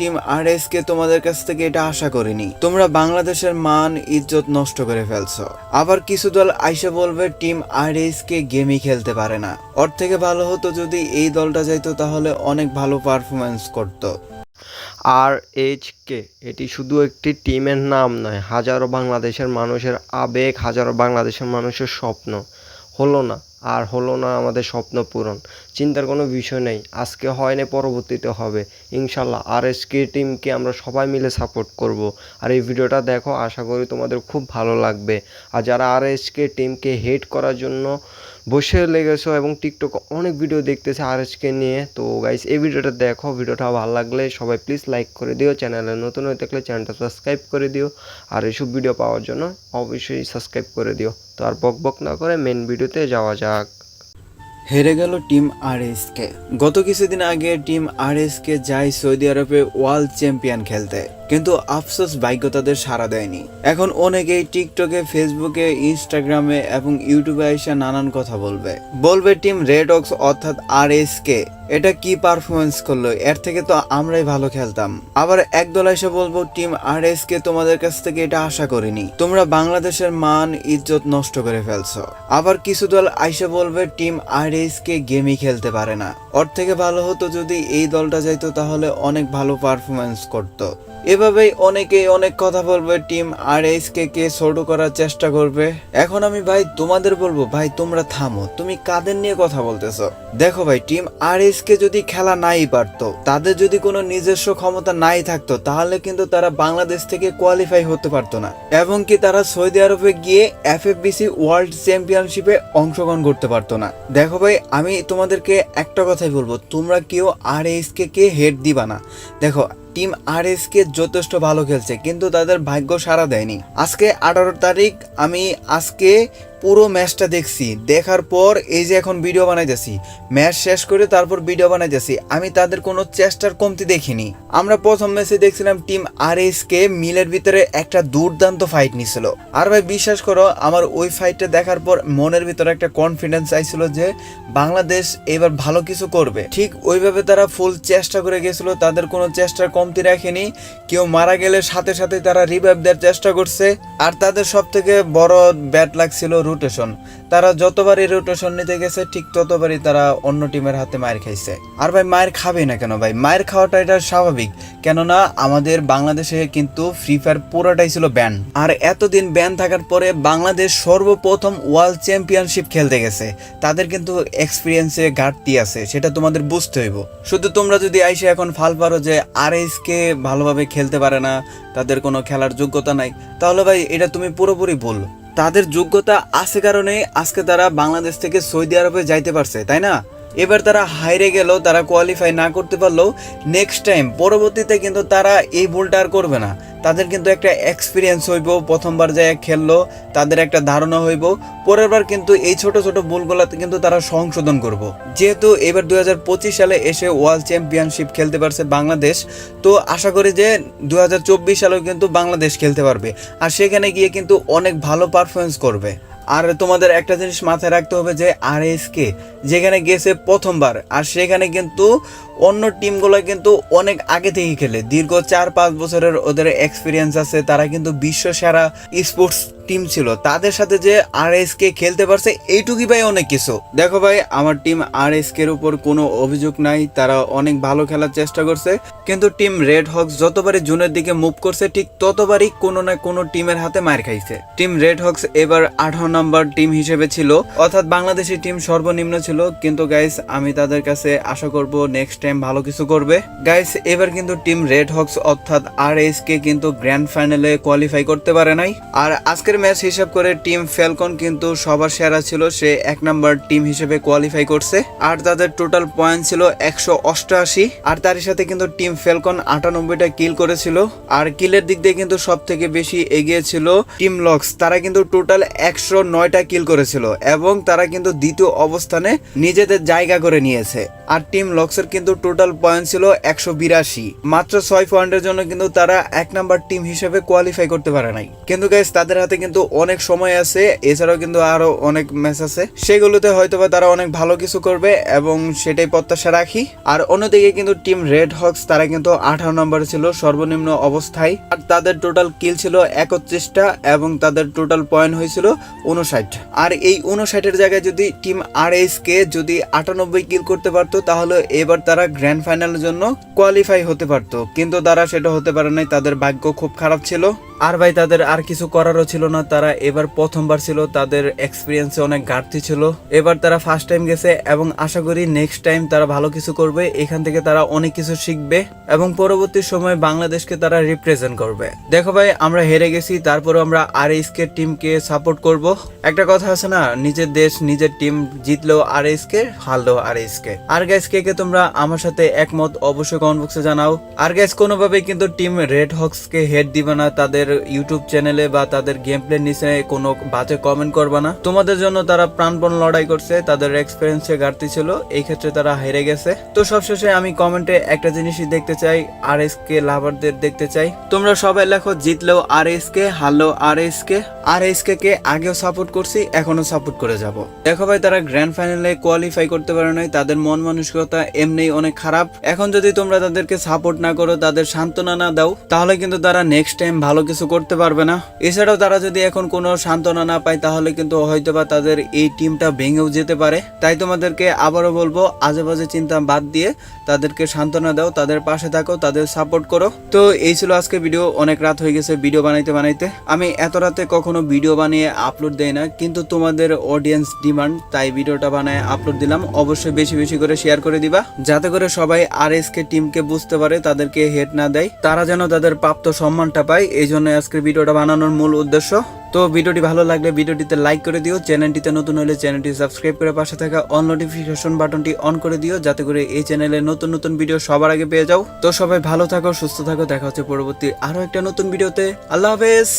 Team আর কে তোমাদের কাছ থেকে এটা আশা করিনি। তোমরা বাংলাদেশের মান, ইজ্জত নষ্ট করে ফেলছো। আবার কিছু দল আইসা বলবে টিম আর কে গেমই খেলতে পারে না। ওর থেকে ভালো হতো যদি এই দলটা যাইতো তাহলে অনেক ভালো পারফরমেন্স করতো। আর এইচ কে এটি শুধু একটি টিমের নাম নয়, হাজারো বাংলাদেশের মানুষের আবেগ, হাজারো বাংলাদেশের মানুষের স্বপ্ন। হলো না। আর হলো না আমাদের স্বপ্ন পূরণ। চিন্তার কোনো বিষয় নেই। আজকে হয় না, পরবর্তীতে হবে। ইনশাল্লাহ আর এস কে টিমকে আমরা সবাই মিলে সাপোর্ট করব। আর এই ভিডিওটা দেখো, আশা করি তোমাদের খুব ভালো লাগবে। আর যারা আর এস কে টিমকে হেড করার জন্য বসে লেগেছো এবং টিকটক অনেক ভিডিও দেখতেছে আর এসকে নিয়ে। তো গাইস এই ভিডিওটা দেখো ভিডিওটা ভালো লাগলে সবাই প্লিজ লাইক করে দিও চ্যানেলে নতুন হয়ে থাকলে চ্যানেলটা সাবস্ক্রাইব করে দিও। আর এইসব ভিডিও পাওয়ার জন্য অবশ্যই সাবস্ক্রাইব করে দিও। তো আর বক বক না করে মেন ভিডিওতে যাওয়া যাক। হেরে গেল টিম আর কে গত কিছুদিন আগে টিম আর কে যায় সৌদি আরবে ওয়ার্ল্ড চ্যাম্পিয়ন খেলতে। কিন্তু আফসোস ভাগ্য তাদের সাড়া দেয়নি। এখন অনেকেই টিকটকে ফেসবুকে ইনস্টাগ্রামে এবং ইউটিউবে এসে নানান কথা বলবে। বলবে টিম রেড অক্স অর্থাৎ আর এস কে এটা কি পারফরমেন্স করল? এর থেকে তো আমরাই ভালো খেলতাম। আবার একদল এসে বলব টিম আর এস কে তোমাদের কাছ থেকে এটা আশা করিনি। তোমরা বাংলাদেশের মান, ইজ্জত নষ্ট করে ফেলছো। আবার কিছু দল আইসে বলবে টিম আর এস কে গেমই খেলতে পারে না। ওর থেকে ভালো হতো যদি এই দলটা যাইতো, তাহলে অনেক ভালো পারফরমেন্স করতো। এভাবেই অনেকেই অনেক কথা বলবে, টিম আর কে কে ছোট করার চেষ্টা করবে। এখন আমি ভাই তোমাদের বলব, ভাই তোমরা থামো, তুমি কাদের নিয়ে কথা বলতেছো? দেখো ভাই, টিম আর কে যদি খেলা নাই পারতো, তাদের যদি কোনো নিজস্ব ক্ষমতা নাই থাকতো, তাহলে কিন্তু তারা বাংলাদেশ থেকে কোয়ালিফাই হতে পারতো না। এবং কি তারা সৌদি আরবে গিয়ে এফএফবিসি ওয়ার্ল্ড চ্যাম্পিয়নশিপে অংশগ্রহণ করতে পারতো না। দেখো ভাই, আমি তোমাদেরকে একটা কথাই বলব, তোমরা কেউ আর কে কে হেড দিবা না। দেখো টিম আর কে যথেষ্ট ভালো খেলছে, কিন্তু তাদের ভাগ্য সারা দেয়নি। আজকে আঠারো তারিখ, আমি আজকে পুরো ম্যাচটা দেখছি। দেখার পর এই যে এখন ভিডিও বানাইতেছি। ম্যাচ শেষ করে তারপর ভিডিও বানাইতেছি। আমি তাদের কোনো চেষ্টার কমতি দেখিনি। আমরা প্রথম ম্যাচে দেখছিলাম টিম আর কে মিলের ভিতরে একটা দুর্দান্ত ফাইট নিছিল। আর ভাই, বিশ্বাস করো, আমার ওই ফাইটটা দেখার পর মনের ভিতরে একটা কনফিডেন্স আইছিল যে বাংলাদেশ এবার ভালো কিছু করবে। ঠিক ওইভাবে তারা ফুল চেষ্টা করে গেছিল, তাদের কোনো চেষ্টার কমতি রাখেনি। কেউ মারা গেলে সাথে সাথে তারা রিভাইভ দেওয়ার চেষ্টা করছে। আর তাদের সব থেকে বড় ব্যাট লাগছিল রোটেশন তারা যতবারই রোটেশন নিতে গেছে, ঠিক ততবারই তারা অন্য টিমের হাতে মায়ের খাইছে। আর ভাই মায়ের খাবে না কেন ভাই? মায়ের খাওয়াটা এটা স্বাভাবিক। কেননা আমাদের বাংলাদেশে কিন্তু ফ্রি ফায়ার পুরোটাই ছিল ব্যান আর এতদিন ব্যান থাকার পরে বাংলাদেশ সর্বপ্রথম ওয়ার্ল্ড চ্যাম্পিয়নশিপ খেলতে গেছে। তাদের কিন্তু এক্সপিরিয়েন্সে ঘাটতি আছে, সেটা তোমাদের বুঝতে হইব। শুধু তোমরা যদি আইসে এখন ফাল পারো যে আর কে ভালোভাবে খেলতে পারে না, তাদের কোনো খেলার যোগ্যতা নাই, তাহলে ভাই, এটা তুমি পুরোপুরি ভুল। তাদের যোগ্যতা আছে কারণে আজকে তারা বাংলাদেশ থেকে সৌদি আরবে যাইতে পারছে, তাই না? এবার তারা হাইরে গেল তারা কোয়ালিফাই না করতে পারলেও নেক্সট টাইম পরবর্তীতে কিন্তু তারা এই ভুলটা আর করবে না। তাদের কিন্তু একটা এক্সপিরিয়েন্স হইব, প্রথমবার যায় খেললো, তাদের একটা ধারণা হইব পরের বার কিন্তু এই ছোট ছোট ভুলগুলাতে কিন্তু তারা সংশোধন করব। যেহেতু এবার দু হাজার পঁচিশ সালে এসে ওয়ার্ল্ড চ্যাম্পিয়নশিপ খেলতে পারছে বাংলাদেশ, তো আশা করি যে দু হাজার চব্বিশ সালেও কিন্তু বাংলাদেশ খেলতে পারবে। আর সেখানে গিয়ে কিন্তু অনেক ভালো পারফরমেন্স করবে। আর তোমাদের একটা জিনিস মাথায় রাখতে হবে যে আর কে যেখানে গেছে প্রথমবার, আর সেখানে কিন্তু অন্য টিমগুলো কিন্তু অনেক আগে থেকে খেলে। দীর্ঘ চার পাঁচ বছরের ওদের এক্সপিরিয়েন্স আছে, তারা কিন্তু বিশ্ব সেরা স্পোর্টস টিম ছিল। তাদের সাথে যে আর এস কে খেলতে পারছে, এইটুকুই ভাই অনেক কিছু। দেখো ভাই, আমার টিম আর এস এর উপর কোনো অভিযোগ নাই, তারা অনেক ভালো খেলার চেষ্টা করছে। কিন্তু টিম রেড হক্স যতবারই জুনের দিকে মুভ করছে, ঠিক ততবারই কোনো না কোনো টিমের হাতে মার খাইছে। টিম রেড হক্স এবার আঠারো নম্বর টিম হিসেবে ছিল। অর্থাৎ বাংলাদেশি টিম সর্বনিম্ন ছিল। কিন্তু গাইস আমি তাদের কাছে আশা করব নেক্সট টাইম ভালো কিছু করবে। গাইস এবার কিন্তু টিম রেড হক্স অর্থাৎ আর এস কে কিন্তু গ্র্যান্ড ফাইনালে কোয়ালিফাই করতে পারে নাই। আর আজকের ম্যাচ হিসাব করে টিম ফ্যালকন কিন্তু সবার সেরা ছিল, সে এক নাম্বার টিম হিসেবে কোয়ালিফাই করছে। আর তাদের টোটাল পয়েন্ট ছিল একশো অষ্টআশি, আর তার সাথে কিন্তু টিম ফ্যালকন আটানব্বইটা কিল করেছিল। আর কিলের দিক দিয়ে কিন্তু সব থেকে বেশি এগিয়ে ছিল টিম লক্স। তারা কিন্তু টোটাল একশো নয়টা কিল করেছিল এবং তারা কিন্তু দ্বিতীয় অবস্থানে নিজেদের জায়গা করে নিয়েছে। আর টিম লক্সের কিন্তু টোটাল পয়েন্ট ছিল একশো বিরাশি। মাত্র ছয় পয়েন্টের জন্য কিন্তু তারা এক নাম্বার টিম হিসেবে কোয়ালিফাই করতে পারে নাই। কিন্তু গাইস তাদের হাতে কিন্তু অনেক সময় আছে, এছাড়াও কিন্তু আরও অনেক ম্যাচ আছে। সেগুলোতে হয়তোবা তারা অনেক ভালো কিছু করবে এবং সেটাই প্রত্যাশা রাখি। আর অন্যদিকে কিন্তু টিম রেড হক্স তারা কিন্তু আঠারো নম্বরে ছিল সর্বনিম্ন অবস্থায়। আর তাদের টোটাল কিল ছিল একত্রিশটা এবং তাদের টোটাল পয়েন্ট হয়েছিল উনষাট। আর এই উনষাটের জায়গায় যদি টিম আর কে যদি আটানব্বই কিল করতে পারতো, তাহলে এবার তারা গ্র্যান্ড ফাইনালের জন্য কোয়ালিফাই হতে পারতো। কিন্তু তারা সেটা হতে পারে নাই, তাদের ভাগ্য খুব খারাপ ছিল। আর ভাই, তাদের আর কিছু করারও ছিল না তারা এবার প্রথমবার ছিল, তাদের এক্সপিরিয়েন্সে অনেক ঘাটতি ছিল। এবার তারা ফার্স্ট টাইম গেছে এবং আশা করি নেক্সট টাইম তারা ভালো কিছু করবে, এখান থেকে তারা অনেক কিছু শিখবে এবং পরবর্তী সময় বাংলাদেশকে তারা রিপ্রেজেন্ট করবে। দেখো ভাই, আমরা হেরে গেছি তারপরে আমরা আর কে টিমকে সাপোর্ট করব। একটা কথা আছে না, নিজের দেশ, নিজের টিম জিতলেও আর কে হারলেও আর কে আর গ্যাস কে কে তোমরা আমার সাথে একমত অবশ্যই কমেন্ট বক্সে জানাও। আর গ্যাস কোনোভাবেই কিন্তু টিম রেড হক্স কে হেড দিবে না, তাদের ইউটিউব চ্যানেলে বা তাদের গেম প্লে নিচে কোনো বাজে কমেন্ট করবে না। তোমাদের জন্য তারা প্রাণপণ লড়াই করছে, তাদের এক্সপিরিয়েন্সে ঘাটতি ছিল, এই ক্ষেত্রে তারা হেরে গেছে। তো সবশেষে আমি কমেন্টে একটা জিনিসই দেখতে চাই আর এস কে লাভারদের দেখতে চাই। তোমরা সবাই লেখো, জিতলেও R S K হারলেও R S K R S K কে আগেও সাপোর্ট করছি এখনও সাপোর্ট করে যাব। দেখো ভাই, তারা গ্র্যান্ড ফাইনালে কোয়ালিফাই করতে পারে নাই, তাদের মন মানসিকতা এমনি অনেক খারাপ। এখন যদি তোমরা তাদেরকে সাপোর্ট না করো, তাদের সান্ত্বনা না দাও, তাহলে কিন্তু তারা নেক্সট টাইম ভালো কিছু করতে পারবে না। এছাড়াও তারা যদি এখন কোনো সান্ত্বনা না পায়, তাহলে কিন্তু হয়তোবা তাদের এই টিমটা ভেঙেও যেতে পারে। তাই তোমাদেরকে আবারও বলব আজে বাজে চিন্তা বাদ দিয়ে তাদেরকে সান্ত্বনা দাও, তাদের পাশে থাকো, তাদের সাপোর্ট করো। তো এই ছিল আজকে ভিডিও, অনেক রাত হয়ে গেছে ভিডিও বানাইতে বানাইতে। আমি এত রাতে কখনো ভিডিও বানিয়ে আপলোড দেই না, কিন্তু তোমাদের অডিয়েন্স ডিমান্ড তাই ভিডিওটা বানায় আপলোড দিলাম। অবশ্যই বেশি বেশি করে শেয়ার করে দিবা, যাতে করে সবাই আর এস কে টিমকে বুঝতে পারে, তাদেরকে হেড না দেয়, তারা যেন তাদের প্রাপ্ত সম্মানটা পায়। এই জন্য আজকের ভিডিওটা বানানোর মূল উদ্দেশ্য। তো ভিডিওটি ভালো লাগলে ভিডিওটিতে লাইক করে দিও, চ্যানেলটিতে নতুন হলে চ্যানেলটি সাবস্ক্রাইব করে পাশে থাকা অন নোটিফিকেশন বাটনটি অন করে দিও, যাতে করে এই চ্যানেলে নতুন নতুন ভিডিও সবার আগে পেয়ে যাও। তো সবাই ভালো থাকো, সুস্থ থাকো, দেখা হচ্ছে পরবর্তী আরও একটা নতুন ভিডিওতে আল্লাহ হাফেজ!